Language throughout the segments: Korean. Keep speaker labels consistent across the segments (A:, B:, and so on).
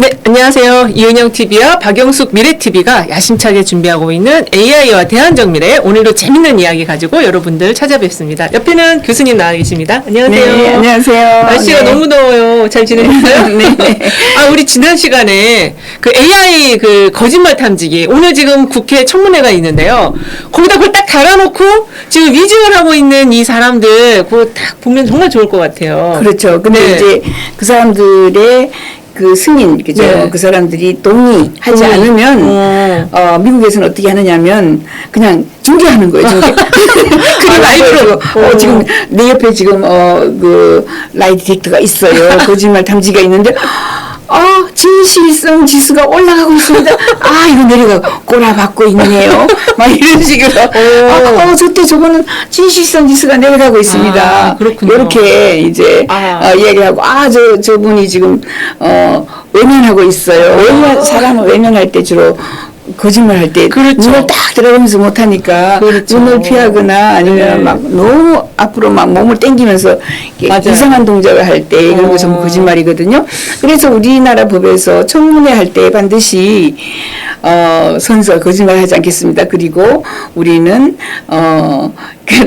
A: 네, 안녕하세요. 이은영 TV와 박영숙 미래 TV가 야심차게 준비하고 있는 AI와 대한정미래 오늘도 재밌는 이야기 가지고 여러분들 찾아뵙습니다. 옆에는 교수님 나와 계십니다. 안녕하세요.
B: 네, 안녕하세요.
A: 날씨가
B: 네.
A: 너무 더워요. 잘 지내셨어요?
B: 네.
A: 아, 우리 지난 시간에 그 AI 그 거짓말 탐지기 오늘 지금 국회 청문회가 있는데요. 거기다 그걸 딱 달아놓고 지금 위증을 하고 있는 이 사람들 그거 딱 보면 정말 좋을 것 같아요.
B: 그렇죠. 근데
A: 네.
B: 이제 그 사람들의 그 승인, 그죠?
A: 네.
B: 그 사람들이 동의하지
A: 동의.
B: 않으면,
A: 어.
B: 어, 미국에서는 어떻게 하느냐면, 그냥 중계하는 거예요, 중계. 그리고
A: 아, 라이브로.
B: 어,
A: 어.
B: 지금 내 옆에 지금, 어, 그, 라이 디텍터가 있어요. 거짓말 탐지가 있는데, 아, 진실성 지수가 올라가고 있습니다. 아, 이거 내려가고 꼬라박고 있네요. 막 이런 식으로. 아, 어, 저때 저거는 진실성 지수가 내려가고 있습니다.
A: 아, 그렇군요.
B: 이렇게 이제
A: 아.
B: 어, 이야기하고 아 저 저분이 지금 어 외면하고 있어요. 외면 사람은 외면할 때 주로 거짓말 할때
A: 그렇죠.
B: 눈을 딱 들어가면서 못하니까
A: 그렇죠.
B: 눈을 피하거나 아니면
A: 네.
B: 막 너무 앞으로 막 몸을 당기면서. 이상한 동작을 할 때 이런 거 전부
A: 어.
B: 거짓말이거든요. 그래서 우리나라 법에서 청문회 할 때 반드시 어 선서 거짓말 하지 않겠습니다. 그리고 우리는 어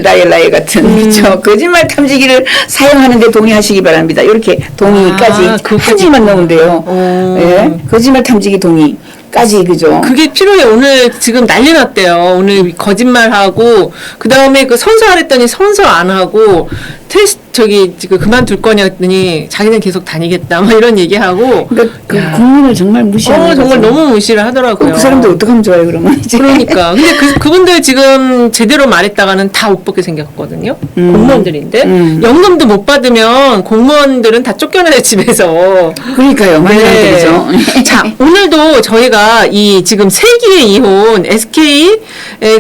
B: 라이라이 같은
A: 음.
B: 그죠 거짓말 탐지기를 사용하는데 동의하시기 바랍니다. 이렇게 동의까지
A: 아, 그것까지
B: 한지만 넣으면 돼요.
A: 어.
B: 예, 거짓말 탐지기 동의 까지 그죠.
A: 그게 필요해. 오늘 지금 난리 났대요. 오늘 거짓말하고 그 다음에 그 선서 하랬더니 선서 안 하고 테스트 저기 지금 그만둘 거냐 했더니 자기는 계속 다니겠다. 막 이런 얘기하고.
B: 그러니까 그
A: 야.
B: 국민을 정말 무시하는
A: 어 정말
B: 거죠.
A: 너무 무시를 하더라고요.
B: 그 사람들 어떻게 하면 좋아요 그러면 이제.
A: 그러니까. 근데 그, 그분들 지금 제대로 말했다가는 다 못 받게 생겼거든요.
B: 음.
A: 공무원들인데.
B: 음.
A: 연금도 못 받으면 공무원들은 다 쫓겨나요, 집에서.
B: 그러니까요 많이
A: 네.
B: 네.
A: 자, 오늘도 저희가 이 지금 세기의 이혼 SK의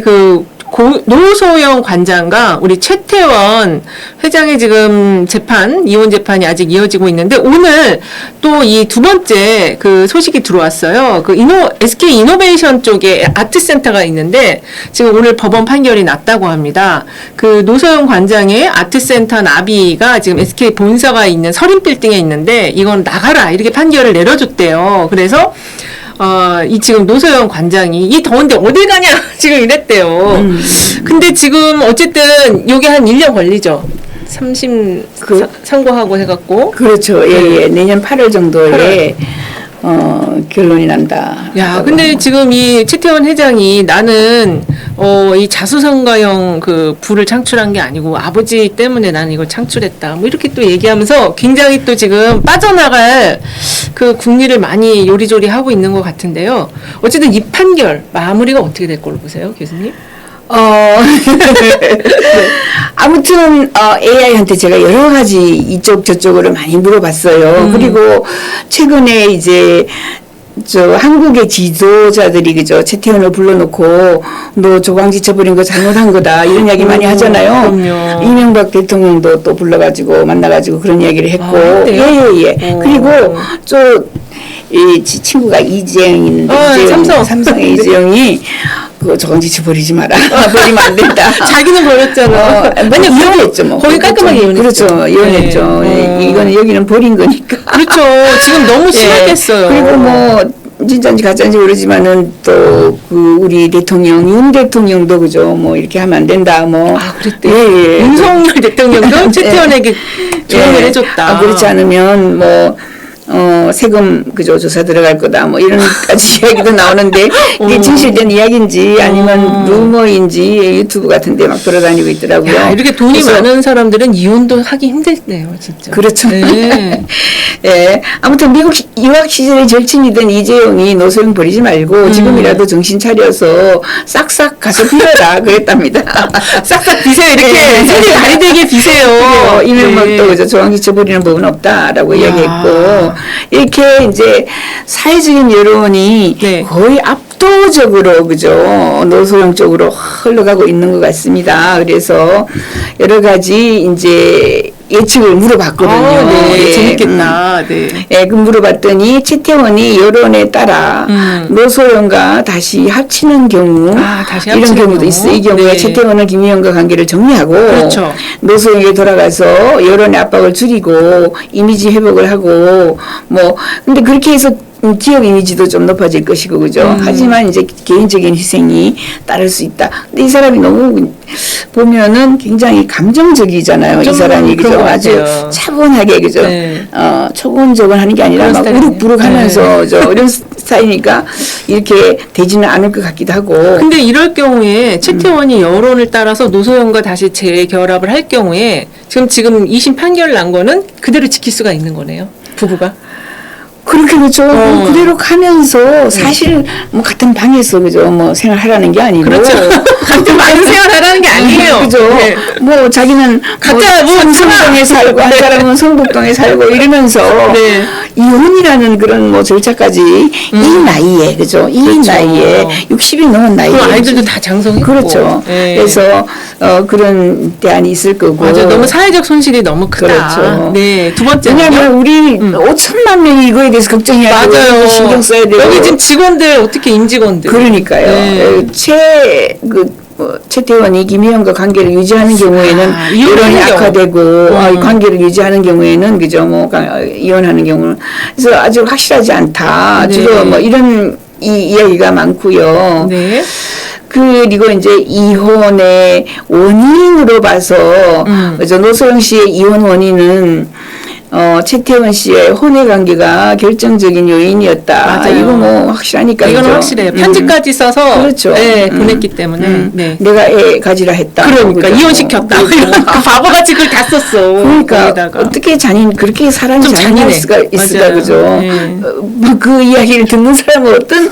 A: 그 고, 노소영 관장과 우리 최태원 회장의 지금 재판, 이혼 재판이 아직 이어지고 있는데 오늘 또 이 두 번째 그 소식이 들어왔어요. 그 이노, SK 이노베이션 쪽에 아트센터가 있는데 지금 오늘 법원 판결이 났다고 합니다. 그 노소영 관장의 아트센터 나비가 지금 SK 본사가 있는 서린빌딩에 있는데 이건 나가라 이렇게 판결을 내려줬대요. 그래서 어, 이 지금 노소영 관장이 이 더운데 어딜 가냐 지금 이랬대요.
B: 음.
A: 근데 지금 어쨌든 요게 한 1년 걸리죠. 3심
B: 그-
A: 사- 선고하고 해갖고.
B: 그렇죠. 예, 예. 내년 8월 정도에
A: 네. 8월.
B: 어, 결론이 난다.
A: 야, 근데 지금 이 최태원 회장이 나는 어, 이 자수성가형 그 부를 창출한 게 아니고 아버지 때문에 나는 이걸 창출했다. 뭐 이렇게 또 얘기하면서 굉장히 또 지금 빠져나갈 그 국리를 많이 요리조리 하고 있는 것 같은데요. 어쨌든 이 판결 마무리가 어떻게 될 걸로 보세요, 교수님?
B: 어, 아무튼, 어, AI한테 제가 여러 가지 이쪽 저쪽으로 많이 물어봤어요.
A: 음.
B: 그리고 최근에 이제 저 한국의 지도자들이 그죠 최태원을 불러놓고 너 조광지 쳐버린 거 잘못한 거다 이런 이야기 많이
A: 음,
B: 하잖아요.
A: 그럼요.
B: 이명박 대통령도 또 불러가지고 만나가지고 그런 이야기를 했고
A: 아, 그래요?
B: 예예예.
A: 오.
B: 그리고 저이 친구가 이재영 있는데
A: 아,
B: 이재영,
A: 삼성.
B: 삼성의 이재영이 그거 조광지 쳐버리지 마라. 버리면 안 된다.
A: 자기는 버렸잖아.
B: 어, 만약 이혼했죠, 뭐.
A: 거의 깔끔하게 이혼했죠.
B: 그렇죠. 이혼했죠.
A: 네.
B: 예, 이거는 여기는 버린 거니까.
A: 그렇죠. 지금 너무 심하겠어요.
B: 예. 그리고 뭐 진짜인지 가짜인지 모르지만은 또 그 우리 대통령 윤 대통령도 그죠. 뭐 이렇게 하면 안 된다. 뭐.
A: 아, 그랬대요.
B: 예, 예.
A: 윤석열 대통령도 최태원에게 조언을
B: 예.
A: 해줬다.
B: 아, 그렇지 않으면 뭐. 어, 세금, 그죠, 조사 들어갈 거다, 뭐, 이런까지 이야기도 나오는데, 이게
A: 어.
B: 진실된 이야기인지, 아니면
A: 어.
B: 루머인지, 유튜브 같은 데 막 돌아다니고 있더라고요.
A: 야, 이렇게 돈이
B: 그래서
A: 많은 사람들은 이혼도 하기 힘들네요, 진짜.
B: 그렇죠.
A: 네.
B: 예. 아무튼 미국 시- 유학 시절의 절친이던 이재용이 노소영 버리지 말고
A: 음.
B: 지금이라도 정신 차려서 싹싹 가서 빌어라 그랬답니다.
A: 싹싹 비세요, 이렇게.
B: 네.
A: 손이 다리 되게 비세요.
B: 그리고 이명박도
A: 네.
B: 그저 조항기 쳐 버리는 법은 없다라고
A: 이야.
B: 이야기했고 이렇게 이제 사회적인 여론이
A: 네.
B: 거의 압도적으로 그죠 노소영 쪽으로 흘러가고 있는 것 같습니다. 그래서 여러 가지 이제 예측을 물어봤거든요.
A: 아, 네.
B: 예, 음.
A: 재밌겠다. 네.
B: 예, 그 물어봤더니 최태원이 여론에 따라
A: 음.
B: 노소영과 다시 합치는 경우
A: 아, 다시
B: 이런
A: 합치는
B: 경우도
A: 경우?
B: 있어. 이 경우에
A: 네.
B: 최태원은 김희영과 관계를 정리하고
A: 그렇죠.
B: 노소영에 돌아가서 여론의 압박을 줄이고 이미지 회복을 하고 뭐 근데 그렇게 해서 음, 기업 이미지도 좀 높아질 것이고 그죠.
A: 음.
B: 하지만 이제 개인적인 희생이 따를 수 있다. 근데 이 사람이 너무 보면은 굉장히 감정적이잖아요.
A: 이좀
B: 사람이 그죠.
A: 것
B: 아주. 차분하게 그죠.
A: 네.
B: 어 초곤조곤하는 게 아니라 막. 우룩부룩하면서 저 이런 스타일이니까 이렇게 되지는 않을 것 같기도 하고.
A: 근데 이럴 경우에 최태원이
B: 음.
A: 여론을 따라서 노소연과 다시 재결합을 할 경우에 지금 지금 2심 판결 난 거는 그대로 지킬 수가 있는 거네요. 부부가.
B: 그렇게 그렇죠.
A: 어.
B: 그대로 가면서 사실 뭐 같은 방에서 그죠. 뭐 생활하라는 게 아니고.
A: 그렇죠. 같은 방에서 생활하라는 게 아니에요.
B: 그죠.
A: 네.
B: 뭐 자기는
A: 각자 뭐
B: 삼성동에 살고 한
A: 네.
B: 사람은 성북동에 살고 이러면서
A: 네.
B: 이혼이라는 그런 뭐 절차까지 이 나이에 그죠. 이
A: 그렇죠.
B: 나이에 60이 넘은 나이에
A: 그럼 아이들도 다 장성했고.
B: 그렇죠.
A: 예.
B: 그래서 어, 그런 대안이 있을 거고.
A: 맞아 너무 사회적 손실이 너무 크다.
B: 그렇죠.
A: 네. 두 번째는요.
B: 왜냐하면 우리 5천만 명이 이거에 대해서 걱정해야
A: 맞아요.
B: 신경 써야 되고
A: 여기 지금 직원들 어떻게 임직원들.
B: 그러니까요.
A: 네.
B: 최그 뭐, 최태원이 김희영과 관계를 유지하는 경우에는
A: 아, 이혼하는
B: 여론이
A: 경우.
B: 악화되고 어,
A: 음.
B: 관계를 유지하는 경우에는 그죠 뭐 가- 이혼하는 경우는 그래서 아주 확실하지 않다.
A: 네.
B: 주로 뭐 이런 이 이야기가 많고요.
A: 네.
B: 그리고 이제 이혼의 원인으로 봐서
A: 음.
B: 노소영 씨의 이혼 원인은 어, 최태원 씨의 혼외 관계가 결정적인 요인이었다.
A: 맞아요.
B: 이거 뭐 확실하니까. 그죠?
A: 확실해요.
B: 음.
A: 편지까지 써서
B: 그렇죠.
A: 네,
B: 음.
A: 보냈기 때문에.
B: 음.
A: 네.
B: 내가 애 가지라 했다.
A: 그러니까
B: 그죠?
A: 이혼시켰다.
B: 뭐,
A: 이런 거 바보같이 그걸 다 썼어.
B: 그러니까
A: 거기다가.
B: 어떻게 잔인 그렇게 사람이
A: 좀
B: 잔인할. 수가 있을까. 그죠?
A: 네.
B: 어, 뭐그 이야기를 듣는 사람은 어떤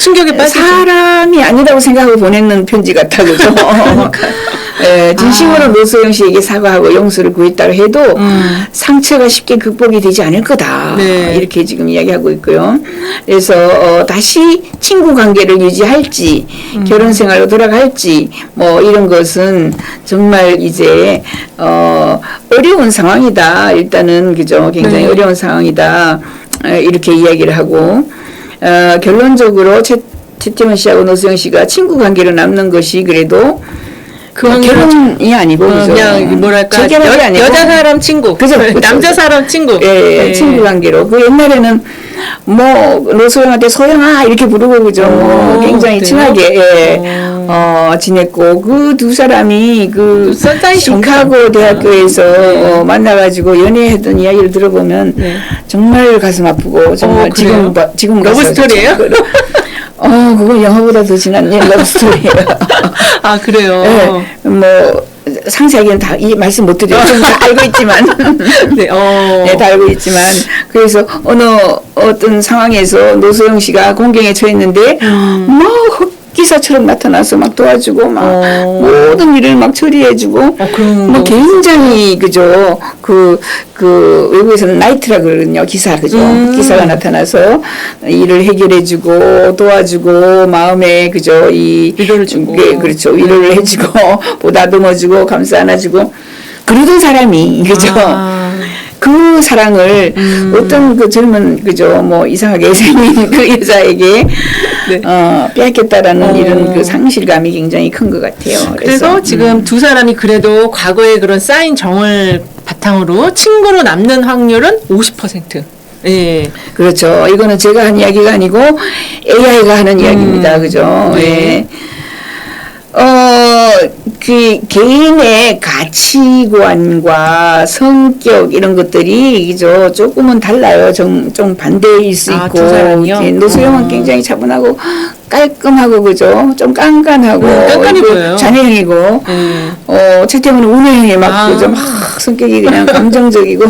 A: 충격에 빠지죠.
B: 사람이 아니라고 생각하고 보냈는 편지 같아 그죠? 예, 진심으로
A: 아.
B: 노소영 씨에게 사과하고 용서를 구했다고 해도
A: 음.
B: 상처가 쉽게 극복이 되지 않을 거다
A: 네.
B: 이렇게 지금 이야기하고 있고요. 그래서 어, 다시 친구 관계를 유지할지
A: 음.
B: 결혼 생활로 돌아갈지 뭐 이런 것은 정말 이제 어, 어려운 상황이다. 일단은 그죠? 굉장히
A: 네.
B: 어려운 상황이다. 어, 이렇게 이야기를 하고 어, 결론적으로 최, 최태원 씨하고 노수영 씨가 친구 관계로 남는 것이 그래도
A: 그 확률은
B: 결혼이 아니고
A: 어? 그냥 뭐랄까 여,
B: 아니고
A: 여자 사람 친구,
B: 그죠, 그죠,
A: 남자
B: 그죠.
A: 사람 친구.
B: 예, 예,
A: 네.
B: 친구 관계로. 그 옛날에는 뭐 노소영한테 소영아 이렇게 부르고 그죠. 뭐
A: 오,
B: 굉장히
A: 그래요?
B: 친하게 예,
A: 오.
B: 어, 지냈고 그 두 사람이 그 시카고 대학교에서 어, 만나가지고 연애했던 이야기를 들어보면
A: 네.
B: 정말 가슴 아프고 정말
A: 어?
B: 지금 봐- 지금
A: 러브 스토리예요?
B: 그- 어, 그거 영화보다 더 진한 예, 러브 스토리예요.
A: 아 그래요.
B: 예, 뭐 상세하게는 다 이 말씀 못 드려요. 저는 다 알고 있지만.
A: 네, 어.
B: 네, 다 알고 있지만 그래서 어느 어떤 상황에서 노소영 씨가 공경에 처했는데
A: 음.
B: 뭐흑 기사처럼 나타나서 막 도와주고 막
A: 어.
B: 모든 일을 막 처리해주고
A: 어,
B: 뭐
A: 거.
B: 굉장히 그죠 그그 외국에서는 나이트라 그러거든요 기사 그죠
A: 음.
B: 기사가 나타나서 일을 해결해주고 도와주고 마음에 그죠 이
A: 위로를 주고. 음.
B: 예, 그렇죠 위로를 해주고 보다듬어주고 감싸 안아주고 그러던 사람이 그죠
A: 아.
B: 그 사랑을
A: 음.
B: 어떤 그 젊은 그죠 뭐 이상하게 생긴 그 여자에게
A: 네.
B: 어, 빼앗겼다라는
A: 어.
B: 이런 그 상실감이 굉장히 큰 것 같아요.
A: 그래서
B: 음.
A: 지금 두 사람이 그래도 과거의 그런 쌓인 정을 바탕으로 친구로 남는 확률은 50%. 예.
B: 그렇죠. 이거는 제가 한 이야기가 아니고 AI가 하는 이야기입니다. 그죠?
A: 네.
B: 예. 어, 그 개인의 가치관과 성격 이런 것들이 그죠 조금은 달라요. 좀, 좀 반대일 수
A: 아,
B: 있고
A: 두 사람이요?
B: 예, 노소영은
A: 음.
B: 굉장히 차분하고 깔끔하고 그죠 좀 깐깐하고
A: 음, 깐깐해
B: 그
A: 보여요.
B: 자네형이고
A: 예.
B: 어 최태훈은 운행이 막
A: 아.
B: 그죠 막 성격이 그냥 감정적이고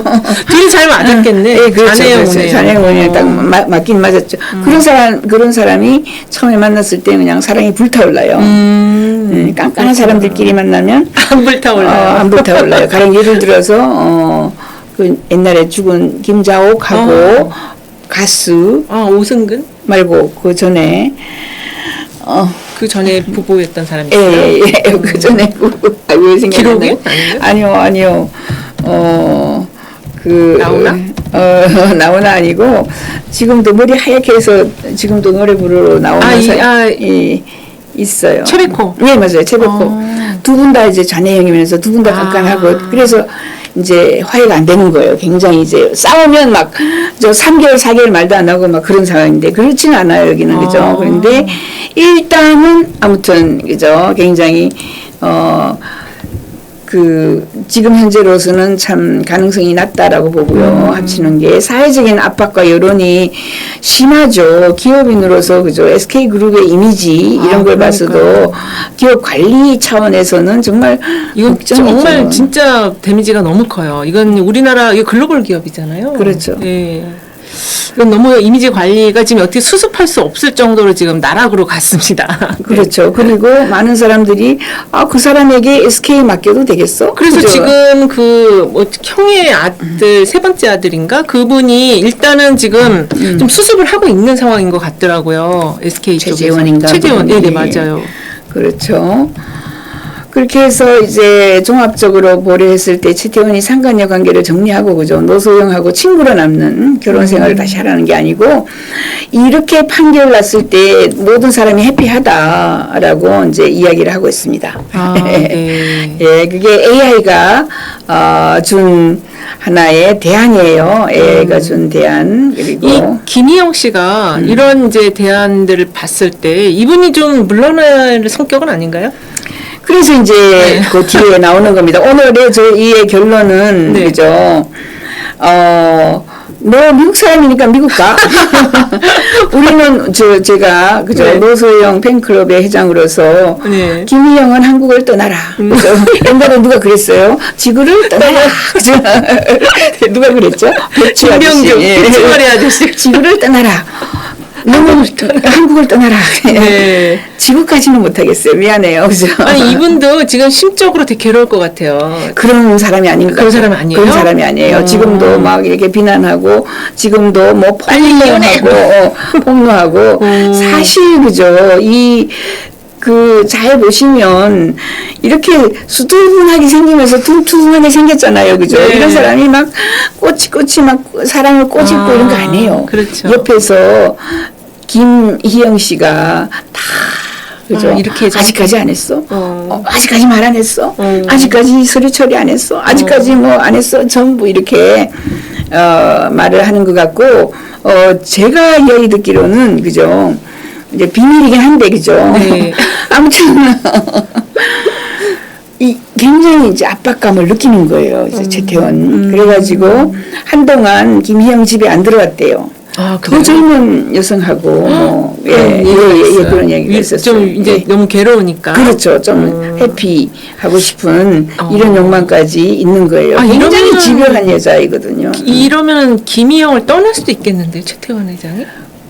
A: 둘이 잘 맞았겠네.
B: 예, 그렇죠.
A: 자네형
B: 그렇죠.
A: 오네요.
B: 자네형 오네요. 딱
A: 어.
B: 마- 맞긴 맞았죠. 그런 사람, 그런 사람이 처음에 만났을 때 그냥 사랑이 불타올라요.
A: 음.
B: 음, 깐깐한 사람들끼리 만나면
A: 안 불타올라요.
B: 어, 안 불타올라요. 가령 예를 들어서 어, 그 옛날에 죽은 김자옥하고
A: 어.
B: 가수
A: 아, 오승근?
B: 말고 그 전에 어,
A: 그 전에 부부였던 사람이
B: 예,
A: 있어요.
B: 예, 예. 그 전에 그, 아, 왜 생각나요?
A: 아니요,
B: 아니요. 어, 그.
A: 나오나?
B: 어, 나오나 아니고, 지금도 머리 하얗게 해서 지금도 노래 부르러 나오는
A: 아, 이-
B: 사-
A: 아,
B: 이, 있어요.
A: 최백호.
B: 네, 맞아요. 최백호.
A: 어.
B: 두분 다 이제 자네 형이면서 두 분다
A: 아.
B: 깐깐하고, 그래서 이제 화해가 안 되는 거예요. 굉장히 이제 싸우면 막 저 3개월, 4개월 말도 안 하고 막 그런 상황인데 그렇지는 않아요, 여기는. 그죠?
A: 아.
B: 그런데 일단은 아무튼 그죠? 굉장히 어 그 지금 현재로서는 참 가능성이 낮다라고 보고요. 합치는 게 사회적인 압박과 여론이 심하죠. 기업인으로서 그죠. SK 그룹의 이미지 이런
A: 아,
B: 걸. 봐서도 기업 관리 차원에서는 정말
A: 이건
B: 걱정이죠.
A: 정말 진짜 데미지가 너무 커요. 이건 우리나라 이거 글로벌 기업이잖아요.
B: 그렇죠.
A: 예. 이건 너무 이미지 관리가 지금 어떻게 수습할 수 없을 정도로 지금 나락으로 갔습니다.
B: 그렇죠. 그리고 많은 사람들이 아 그 사람에게 SK 맡겨도 되겠어?
A: 그래서
B: 그죠?
A: 지금 그 뭐 형의 아들 세 번째 아들인가 그분이 일단은 지금 좀 수습을 하고 있는 상황인 것 같더라고요. SK 쪽에서
B: 최재원인가
A: 최재원, 네, 네
B: 그분이.
A: 맞아요.
B: 그렇죠. 그렇게 해서 이제 종합적으로 보려했을 때 최태원이 상관녀 관계를 정리하고 그죠 노소영하고 친구로 남는 결혼 생활을 다시 하라는 게 아니고 이렇게 판결 났을 때 모든 사람이 해피하다라고 이제 이야기를 하고 있습니다.
A: 아, 네.
B: 예, 그게 AI가 어, 준 하나의 대안이에요. AI가 준 대안 그리고
A: 이 김희영 씨가
B: 음.
A: 이런 이제 대안들을 봤을 때 이분이 좀 물러날 성격은 아닌가요?
B: 그래서 이제 그 뒤에 나오는 겁니다. 오늘의 저희의 결론은
A: 네.
B: 그죠. 어, 너 미국 사람이니까 미국 가. 우리는 저 제가 그죠
A: 네.
B: 노소영 팬클럽의 회장으로서
A: 네.
B: 김희영은 한국을 떠나라. 그죠? 옛날에 누가 그랬어요? 지구를 떠나라. 그죠? 누가 그랬죠?
A: 김병준,
B: 예.
A: 배추머리 아저씨.
B: 지구를 떠나라. 너는 한국을 떠나라.
A: 네.
B: 지구까지는 못하겠어요. 미안해요. 그죠?
A: 아니 이분도 지금 심적으로 되게 괴로울 것 같아요.
B: 그런 사람이 아닌 것
A: 그런
B: 같아요.
A: 사람 아니에요?
B: 그런 사람이 아니에요.
A: 어.
B: 지금도 막 이렇게 비난하고 지금도 뭐 폭로하고 어, 폭로하고
A: 어.
B: 사실 그죠 이 그 잘 보시면 이렇게 수두분하게 생기면서 퉁퉁하게 생겼잖아요, 그죠?
A: 네.
B: 이런 사람이 막 꼬치꼬치 막 사랑을 꼬집고
A: 아,
B: 이런 거 아니에요.
A: 그렇죠.
B: 옆에서 김희영 씨가 다 그죠?
A: 아, 이렇게 잘-
B: 아직까지 안 했어?
A: 어.
B: 어, 아직까지 말 안 했어?
A: 어.
B: 아직까지 서류 처리 안 했어? 아직까지 뭐안 했어? 전부 이렇게 어, 말을 하는 것 같고 어, 제가 이야기 듣기로는 그죠? 이제 비밀이긴 한데 그죠?
A: 네.
B: 아무튼 이 굉장히 이제 압박감을 느끼는 거예요. 이제 최태원. 그래가지고 한동안 김희영 집에 안 들어갔대요.
A: 아
B: 더 젊은 여성하고 뭐, 예, 예, 예, 예. 그런 얘기가
A: 이-
B: 있었어요.
A: 좀 이제
B: 예.
A: 너무 괴로우니까.
B: 그렇죠. 좀
A: 음.
B: 해피하고 싶은
A: 어.
B: 이런 욕망까지 있는 거예요.
A: 아,
B: 굉장히
A: 이러면은-
B: 집요한 여자이거든요.
A: 이러면은 김희영을 떠날 수도 있겠는데 최태원 회장이?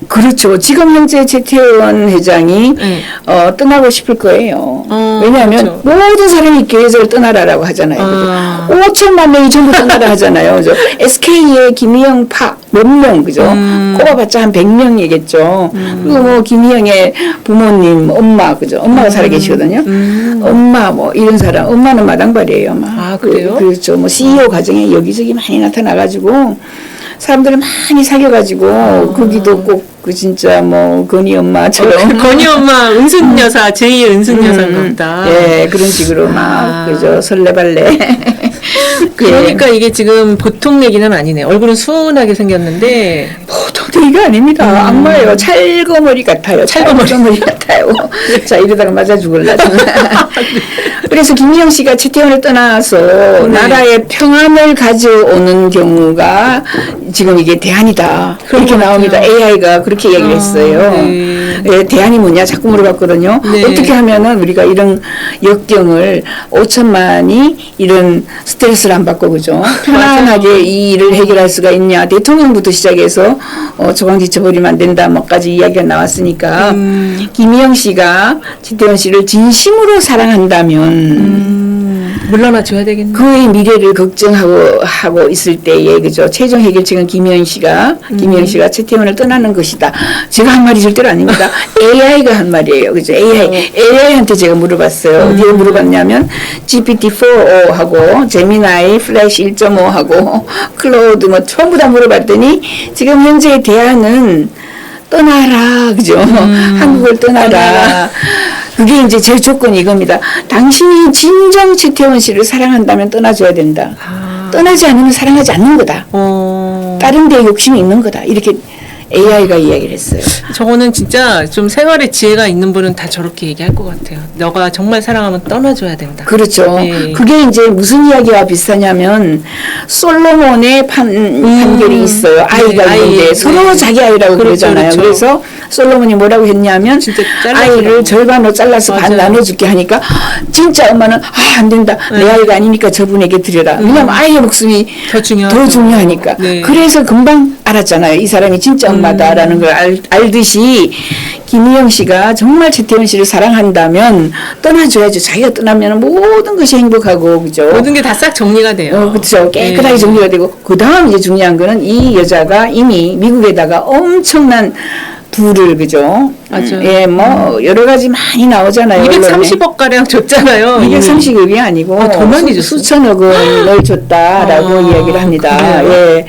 B: 그렇죠. 지금 현재 최태원 회장이
A: 네.
B: 어, 떠나고 싶을 거예요.
A: 어,
B: 왜냐하면
A: 그렇죠.
B: 모든 사람이 교회에서 떠나라라고 하잖아요.
A: 아.
B: 그죠? 5천만 명이 전부 떠나라 하잖아요. 그죠? SK의 김희영 파 몇 명, 그죠?
A: 음.
B: 꼽아봤자 한 100명이겠죠. 그리고 뭐 김희영의 부모님, 엄마, 그죠? 엄마가 살아 계시거든요.
A: 음.
B: 엄마 뭐 이런 사람, 엄마는 마당발이에요, 아마.
A: 아, 그래요?
B: 그, 렇죠 뭐 CEO 과정에 여기저기 많이 나타나가지고 사람들을 많이 사귀어가지고 거기도 꼭 그 진짜 뭐 건희 엄마처럼
A: 어, 건희 엄마 은순 여사 제2의 은순
B: 음,
A: 보다.
B: 예, 그런 식으로 막
A: 아.
B: 그죠 설레발레.
A: 그러니까 이게 지금 보통 얘기는 아니네. 얼굴은 수은하게 생겼는데
B: 보통 얘기가 아닙니다. 악마예요. 찰거머리 같아요.
A: 음. 찰거머리.
B: 같아요. 자 이러다가 맞아 죽을라. 정말. 그래서 김희영 씨가 최태원을 떠나서
A: 네.
B: 나라의 평안을 가져오는 경우가 지금 이게 대안이다. 그렇게
A: 것
B: 나옵니다. AI가 그렇게 얘기를
A: 아,
B: 했어요.
A: 네.
B: 예, 대안이 뭐냐 자꾸 물어봤거든요.
A: 네.
B: 어떻게 하면은 우리가 이런 역경을 5천만이 이런 스트레스를 안 받고 그죠? 편안하게 이 일을 해결할 수가 있냐? 대통령부터 시작해서 어, 조강 지쳐버리면 안 된다. 뭐까지 이야기가 나왔으니까
A: 음.
B: 김희영 씨가 지태원 씨를 진심으로 사랑한다면
A: 음, 물러나 줘야 되겠네.
B: 그의 미래를 걱정하고 하고 있을 때에 그죠 최종 해결책은 김희영 씨가
A: 음.
B: 김희영 씨가 최태원을 떠나는 것이다. 제가 한 말이 절대로 아닙니다. AI가 한 말이에요. 그죠 AI AI한테 제가 물어봤어요. 어디에
A: 음.
B: 물어봤냐면 GPT-4o 하고 제미나이 플래시 1.5 하고 클로우드 뭐 전부 다 물어봤더니 지금 현재의 대안은 떠나라 그죠 한국을 떠나라.
A: 음. 떠나라.
B: 그게 이제 제 조건이 이겁니다. 당신이 진정 최태원 씨를 사랑한다면 떠나줘야 된다.
A: 아,
B: 떠나지 않으면 사랑하지 않는 거다.
A: 어.
B: 다른 데 욕심이 있는 거다. 이렇게 AI가 이야기를 했어요.
A: 저거는 진짜 좀 생활에 지혜가 있는 분은 다 저렇게 얘기할 것 같아요. 너가 정말 사랑하면 떠나줘야 된다.
B: 그렇죠.
A: 네.
B: 그게 이제 무슨 이야기와 비슷하냐면 솔로몬의 판, 판결이 있어요. 아이가
A: 네,
B: 있는데
A: 아이.
B: 서로
A: 네.
B: 자기 아이라고
A: 그렇죠,
B: 그러잖아요.
A: 그렇죠.
B: 그래서 솔로몬이 뭐라고 했냐면. 아이를 절반으로 잘라서 반
A: 맞아요.
B: 나눠줄게 하니까 진짜 엄마는 아 안 된다. 내
A: 네.
B: 아이가 아니니까 저분에게 드려라. 왜냐면 아이의 목숨이
A: 더 중요하죠.
B: 더 중요하니까.
A: 네.
B: 그래서 금방 알았잖아요. 이 사람이 진짜 엄마다라는 걸 알, 알듯이 김희영 씨가 정말 최태원 씨를 사랑한다면 떠나줘야죠. 자기가 떠나면 모든 것이 행복하고 그죠.
A: 모든 게 다 싹 정리가 돼요.
B: 어, 그렇죠. 깨끗하게
A: 네.
B: 정리가 되고 그 다음 이제 중요한 거는 이 여자가 이미 미국에다가 엄청난 부를 그죠.
A: 맞아요.
B: 예, 뭐 여러 가지 많이 나오잖아요. 언론에.
A: 230억 가량 줬잖아요. 이미.
B: 230억이 아니고
A: 어, 더 많이
B: 수-
A: 줬어요?
B: 수천억 원을 줬다라고
A: 아,
B: 이야기를 합니다.
A: 그래요?
B: 예.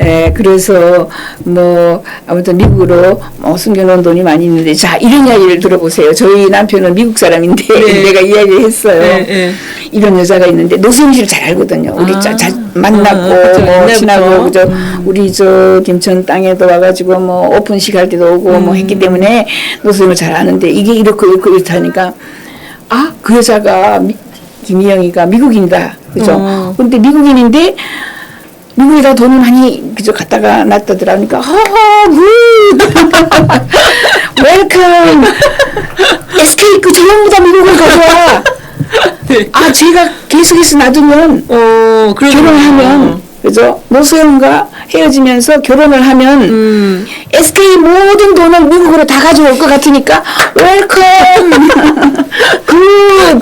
B: 예, 그래서 뭐 아무튼 미국으로 뭐 숨겨놓은 돈이 많이 있는데 자 이런 이야기를 들어보세요. 저희 남편은 미국 사람인데
A: 네.
B: 내가 이야기를 했어요.
A: 네, 네.
B: 이런 여자가 있는데 노수영 씨를 잘 알거든요. 우리
A: 아.
B: 자, 자, 만났고
A: 아, 그쵸.
B: 뭐. 친하고 그죠.
A: 음.
B: 우리 저 김천 땅에도 와가지고 뭐 오픈식 할 때도 오고 뭐
A: 음.
B: 했기 때문에 노수영을 잘 아는데 이게 이렇고 이렇고 이렇다니까 아 그 여자가 미, 김희영이가 미국인이다. 그죠.
A: 어.
B: 근데 미국인인데 미국에다 돈을 많이 그저 갖다가 놨다더라 하니까 허허 굿 웰컴 SK 그 전용보다 미국을 가져와
A: 네.
B: 아 제가 계속해서 놔두면
A: 어,
B: 결혼하면 그죠 노수영과 헤어지면서 결혼을 하면
A: 음.
B: SK 모든 돈을 미국으로 다 가져올 것 같으니까 웰컴 굿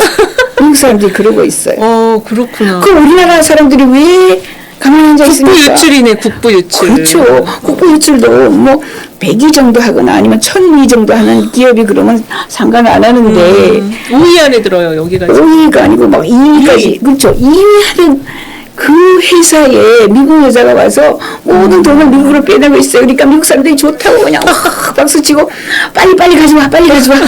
B: 미국 사람들이 그러고 있어요.
A: 어, 그렇구나.
B: 그럼 우리나라 사람들이 왜 가만히 앉아
A: 국부
B: 있습니까?
A: 유출이네, 국부 유출.
B: 그렇죠. 국부 유출도 뭐 100위 정도 하거나 아니면 1000위 정도 하는 기업이 그러면 상관을 안 하는데
A: 음, 5위 안에 들어요, 여기가. 지금.
B: 5위가 아니고 막 2위까지 그렇죠. 2위 하는 그 회사에 미국 여자가 와서 모든
A: 음.
B: 돈을 미국으로 빼내고 있어요. 그러니까 미국 사람들이 좋다고 그냥 막 박수치고 빨리 빨리 가져와 빨리 가져와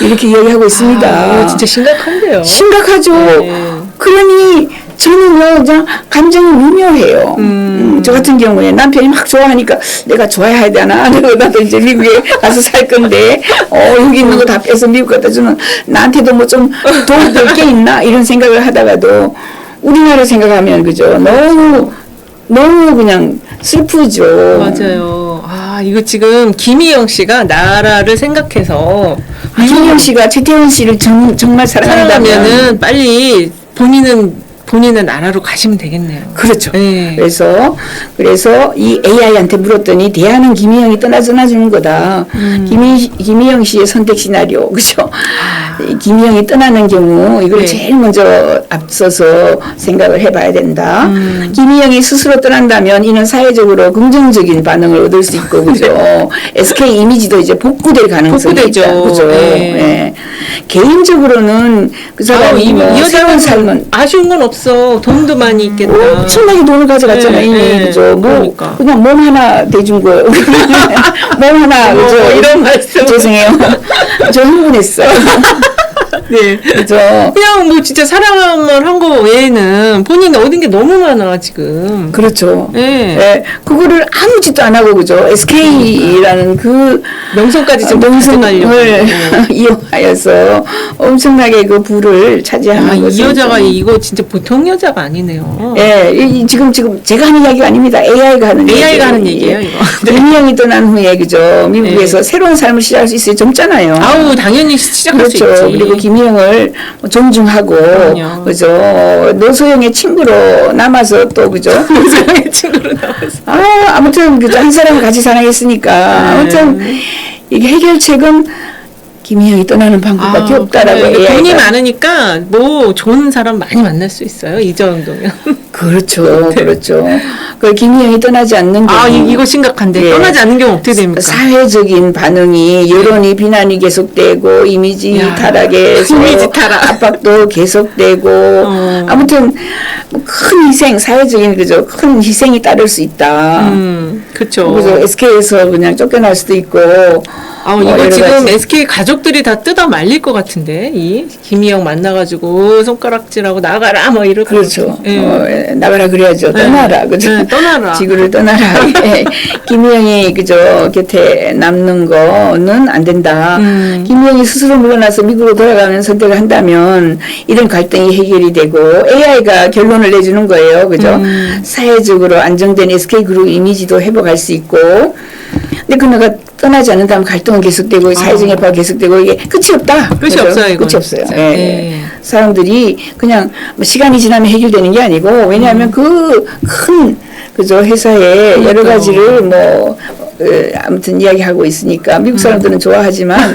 B: 이렇게 이야기하고 있습니다.
A: 아, 진짜 심각한데요.
B: 심각하죠.
A: 네.
B: 그러니 저는요, 그냥 감정이 미묘해요. 음, 저 같은 경우에 남편이 막 좋아하니까 내가 좋아해야 되나? 나도 이제 미국에 가서 살 건데, 어, 여기 있는 거 다 빼서 미국 갖다 주는 나한테도 뭐 좀 도움이 될게 있나? 이런 생각을 하다가도 우리나라 생각하면 그죠. 너무, 너무 그냥 슬프죠.
A: 맞아요. 아, 이거 지금 김희영 씨가 나라를 생각해서
B: 김영 씨가 최태원 씨를 정, 정말 사랑한다면
A: 사랑하면은 빨리 본인은 본인은 나라로 가시면 되겠네요.
B: 그렇죠.
A: 네.
B: 그래서 그래서 이 AI한테 물었더니 대안은 김희영이 떠나서나 주는 거다.
A: 음.
B: 김희, 김희영 씨의 선택 시나리오 그죠? 이 김희영이 떠나는 경우 이걸
A: 아. 네.
B: 제일 먼저 앞서서 생각을 해봐야 된다.
A: 음.
B: 김희영이 스스로 떠난다면 이는 사회적으로 긍정적인 반응을 얻을 수 있고 그죠? SK 이미지도 이제 복구될 가능성이
A: 네. 복구되죠.
B: 있다. 그죠?
A: 네.
B: 예. 개인적으로는 그
A: 아우,
B: 사람이
A: 이,
B: 뭐
A: 이
B: 새로운 삶은
A: 아쉬운 건 없 어. 돈도 많이 있겠다.
B: 엄청나게 돈을 가져갔잖아요,
A: 네,
B: 이미.
A: 네.
B: 그죠? 뭐,
A: 그러니까.
B: 그냥 몸 하나 대준 거예요. 몸 하나,
A: 어머,
B: 그죠?
A: 이런 말씀.
B: 죄송해요. 저 흥분했어요.
A: 네.
B: 그죠?
A: 그냥 뭐 진짜 사랑만 한 거 외에는 본인이 얻은 게 너무 많아 지금.
B: 그렇죠.
A: 네.
B: 예, 그거를 아무 짓도 안 하고, 그죠? SK라는 그
A: 명성까지 지금.
B: 명성을 이용하여서 엄청나게 그 부를 차지하는
A: 아, 이 여자가
B: 좀-
A: 이거 진짜 보통 여자가 아니네요.
B: 예, 이- 이 지금 지금 제가 하는 이야기가 아닙니다. AI가 하는
A: AI 가
B: 얘기예요.
A: 하는 얘기예요, 이거. 네.
B: 김희영이 떠난 후에 그죠? 미국에서 새로운 삶을 시작할 수 있어요. 젊잖아요.
A: 아우 당연히 시작할 수
B: 그렇죠.
A: 있지.
B: 그리고 김희영을 존중하고
A: 그럼요.
B: 그죠? 노소영의 친구로 남아서 또 그죠?
A: 노소영의 친구로 나와서.
B: 아 아무튼 그죠 한 사람을 같이 사랑했으니까 아무튼
A: 네.
B: 이게 해결책은 김희영이 떠나는 방법밖에
A: 아,
B: 없다라고. AI가.
A: 돈이 많으니까 뭐 좋은 사람 많이 만날 수 있어요. 이 정도면.
B: 그렇죠, 그렇죠. 그 김희영이 떠나지 않는
A: 아
B: 경우
A: 이, 이거 심각한데
B: 예.
A: 떠나지 않는 경우 어떻게 됩니까?
B: 사회적인 반응이 여론이 비난이 계속되고 이미지
A: 야,
B: 타락에서
A: 이미지 타락.
B: 압박도 계속되고
A: 어.
B: 아무튼 뭐큰 희생 사회적인 그죠 큰 희생이 따를 수 있다.
A: 음 그렇죠.
B: 그래서 SK에서 그냥 쫓겨날 수도 있고
A: 아,
B: 뭐
A: 이거 지금
B: 가지.
A: SK 가족들이 다 뜯어 말릴 것 같은데 이 김희영 만나가지고 손가락질하고 나가라 뭐 이럴 것
B: 그렇죠.
A: 예.
B: 어, 예, 나가라 그래야죠.
A: 네.
B: 떠나라. 그죠?
A: 네, 떠나라.
B: 지구를 떠나라. 예. 김희영이 그저 곁에 남는 거는 안 된다.
A: 음.
B: 김희영이 스스로 물러나서 미국으로 돌아가는 선택을 한다면 이런 갈등이 해결이 되고 AI가 결론을 내주는 거예요. 그죠?
A: 음.
B: 사회적으로 안정된 SK그룹 이미지도 회복할 수 있고. 근데 그녀가 떠나지 않는다면 갈등은 계속되고 사회적 협화가 계속되고 이게 끝이 없다.
A: 아. 끝이
B: 그죠?
A: 없어요, 이거는
B: 끝이 없어요. 예.
A: 예.
B: 사람들이 그냥 뭐 시간이 지나면 해결되는 게 아니고 왜냐하면 그 큰 그저 회사에 여러
A: 그러니까요.
B: 가지를 뭐 어, 아무튼 이야기하고 있으니까 미국 사람들은 좋아하지만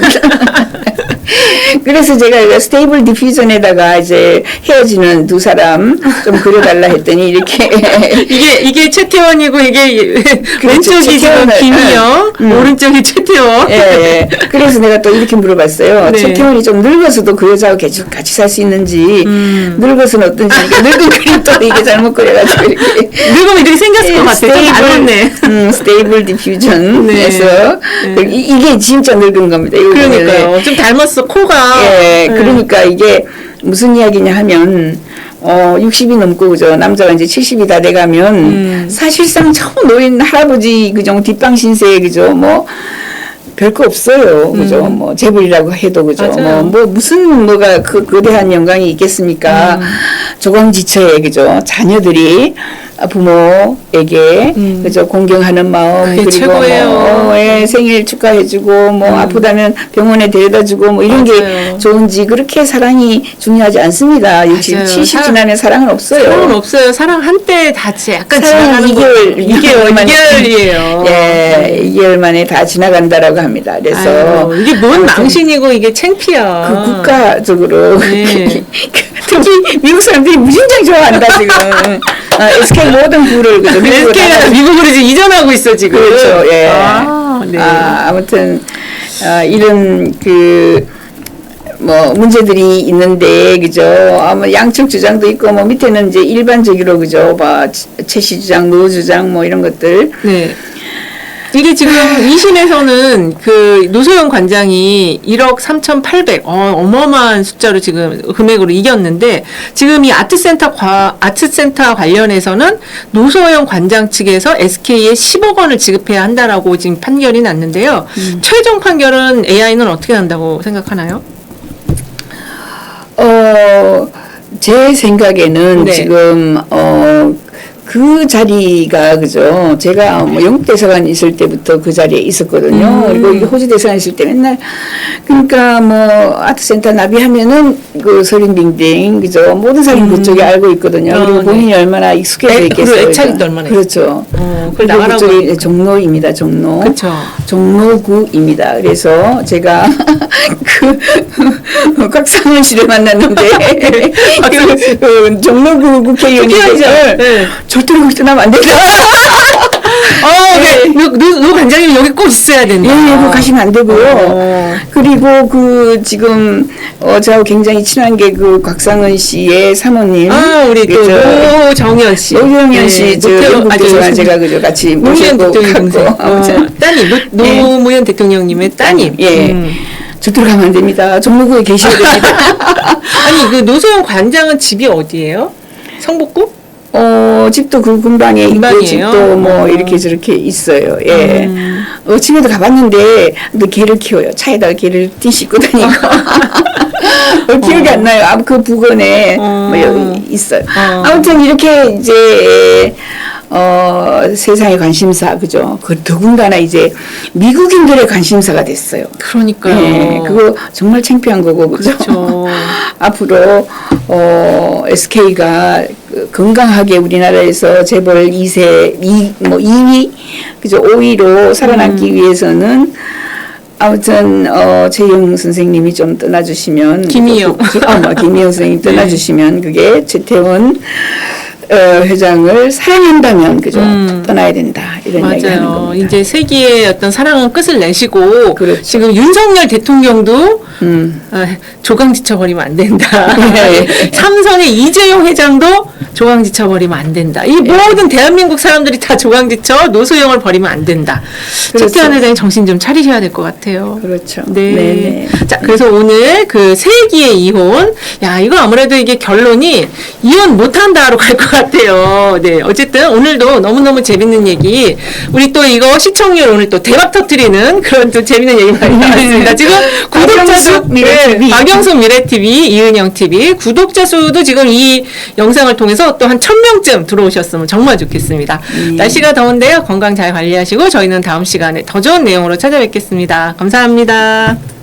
B: 그래서 제가 스테이블 디퓨전에다가 이제 헤어지는 두 사람 좀 그려달라 했더니 이렇게
A: 이게 이게 최태원이고 이게 왼쪽이 지금
B: 예. 음.
A: 오른쪽이 최태원.
B: 예, 예. 그래서 내가 또 이렇게 물어봤어요.
A: 네.
B: 최태원이 좀 늙어서도 그 여자하고 계속 같이 살 수 있는지,
A: 음.
B: 늙어서는 어떤지, 이렇게 늙은 그림 또 이게 잘못 그려가지고 이렇게.
A: 늙으면 이렇게 생겼을 것 같아. 좀 닮았네.
B: 음, 스테이블 디퓨전에서
A: 네.
B: 이, 이게 진짜 늙은 겁니다. 이거.
A: 그러니까요. 좀 닮았어 코 가.
B: 예,
A: 네.
B: 그러니까 이게 무슨 이야기냐 하면 어 60이 넘고 그죠 남자가 이제 70이 다 돼가면
A: 음.
B: 사실상 처음 노인 할아버지 그죠 뒷방 신세 그죠 뭐 별거 없어요 그죠 뭐 재벌이라고 해도 그죠
A: 음.
B: 뭐, 뭐 무슨 뭐가 그 거대한 영광이 있겠습니까
A: 음.
B: 조광지처에 그죠 자녀들이 부모에게
A: 음.
B: 그죠 공경하는 마음
A: 그게
B: 그리고
A: 최고예요.
B: 뭐 예, 생일 축하해주고 뭐 아프다면 병원에 데려다주고 뭐 이런
A: 음. 맞아요.
B: 게 좋은지 그렇게 사랑이 중요하지 않습니다. 60,
A: 맞아요.
B: 70
A: 사랑-
B: 지나면 사랑은 없어요.
A: 사랑은 없어요. 사랑 한때 다 지- 약간
B: 사랑은
A: 지나가는
B: 2개월,
A: 거. 2개월,
B: 2개월
A: 2개월이에요.
B: 예, 2개월 만에 다 지나간다라고 합니다. 그래서
A: 아유, 이게 뭔 망신이고 이게 창피야.
B: 그 국가적으로
A: 네.
B: 특히 미국 사람들이 무진장 좋아한다 지금 어, SK 모든 부를 그죠 미국으로
A: SK가
B: 다-
A: 미국으로 이제 이전하고 있어 지금.
B: 그렇죠. 예.
A: 아, 네.
B: 아, 아무튼 아, 이런 그. 뭐 문제들이 있는데 그죠 아마 양측 주장도 있고 뭐 밑에는 이제 일반적으로 그죠 뭐 최씨 주장 노 주장 뭐 이런 것들
A: 네. 이게 지금 이심에서는 그 노소영 관장이 1억 3,800, 어, 어마어마한 숫자로 지금 금액으로 이겼는데 지금 이 아트센터 과, 아트센터 관련해서는 노소영 관장 측에서 SK에 10억 원을 지급해야 한다라고 지금 판결이 났는데요. 최종 판결은 AI는 어떻게 난다고 생각하나요?
B: 어, 제 생각에는
A: 네.
B: 지금, 어, 그 자리가, 그죠. 제가 뭐 영국 대사관 있을 때부터 그 자리에 있었거든요.
A: 음.
B: 그리고 이 호주 대사관 있을 때 맨날, 그러니까 뭐, 아트센터 나비하면은 그 서린빙딩, 그죠. 모든 사람이 그쪽에 알고 있거든요.
A: 어,
B: 그리고 본인이 얼마나 익숙해져
A: 애-
B: 있겠어요.
A: 애착이? 또 얼마나
B: 그렇죠.
A: 어,
B: 그리고
A: 나가라고.
B: 종로입니다, 종로.
A: 그쵸.
B: 종로구입니다. 그래서 제가 그 곽상원 씨를 만났는데
A: 씨.
B: 그, 그 종로구 국회의원이
A: 국회의원이죠. 네.
B: 절대로 거기 떠나면 안 된다.
A: 어, 네. 노, 노, 노 관장님 여기 꼭 있어야 된다.
B: 예, 예, 그 가시면 안 되고요.
A: 어.
B: 그리고 그 지금 어 저하고 굉장히 친한 게 그 곽상은 씨의 사모님.
A: 아, 우리 또
B: 그죠?
A: 노정현 씨.
B: 노정현 씨,
A: 네,
B: 저
A: 노태우-
B: 영국
A: 아, 저
B: 제가 그저 같이 모시고
A: 대통령
B: 갔고
A: 어, 따님. 노,
B: 예.
A: 노무현 대통령님의 따님.
B: 예.
A: 음.
B: 절대로 가면 안 됩니다. 종로구에 계셔야 됩니다.
A: 아니, 그 노소영 관장은 집이 어디예요? 성북구?
B: 어, 집도 그 근방에 있고,
A: 근방이에요?
B: 집도 뭐
A: 어.
B: 이렇게 저렇게 있어요. 예.
A: 음.
B: 어, 집에도 가봤는데, 근데 개를 키워요. 차에다가 개를 띠 싣고 다니고. 어, 기억이 안 나요. 아무 그 부근에
A: 어.
B: 뭐 여기 있어요.
A: 어.
B: 아무튼 이렇게 이제, 어, 세상의 관심사, 그죠? 그 더군다나 이제 미국인들의 관심사가 됐어요.
A: 그러니까요.
B: 네, 그거 정말 창피한 거고, 그죠?
A: 그렇죠.
B: 앞으로, 어, SK가 건강하게 우리나라에서 재벌 2세, 2, 뭐 2위, 그죠? 5위로 살아남기
A: 음.
B: 위해서는 아무튼, 어, 최영 선생님이 좀 떠나주시면.
A: 김희영.
B: 그, 그, 아, 뭐, 김희영 선생님 떠나주시면 그게 최태원 어, 회장을 사랑한다면 그죠
A: 음.
B: 떠나야 된다 이런 얘기하는
A: 맞아요.
B: 겁니다.
A: 이제 세기의 어떤 사랑은 끝을 내시고
B: 그렇죠.
A: 지금 윤석열 대통령도
B: 음.
A: 아, 조강 지쳐 버리면 안 된다.
B: 네.
A: 삼성의 이재용 회장도 조강지쳐 버리면 안 된다. 이
B: 네.
A: 모든 대한민국 사람들이 다 조강지쳐 노소영을 버리면 안 된다.
B: 그렇죠.
A: 최태환 회장이 정신 좀 차리셔야 될 것 같아요.
B: 그렇죠.
A: 네.
B: 네네.
A: 자, 그래서 오늘 그 세기의 이혼. 야, 이거 아무래도 이게 결론이 이혼 못한다로 갈 것 같아요. 네. 어쨌든 오늘도 너무너무 재밌는 얘기. 우리 또 이거 시청률 오늘 또 대박 터트리는 그런 또 재밌는 얘기 많이 나왔습니다. 지금 구독자 수,
B: 미래TV.
A: 네, 박영숙 미래TV, 이은영 TV. 구독자 수도 지금 이 영상을 통해서 또 한 천명쯤 들어오셨으면 정말 좋겠습니다. 날씨가 더운데요. 건강 잘 관리하시고 저희는 다음 시간에 더 좋은 내용으로 찾아뵙겠습니다. 감사합니다.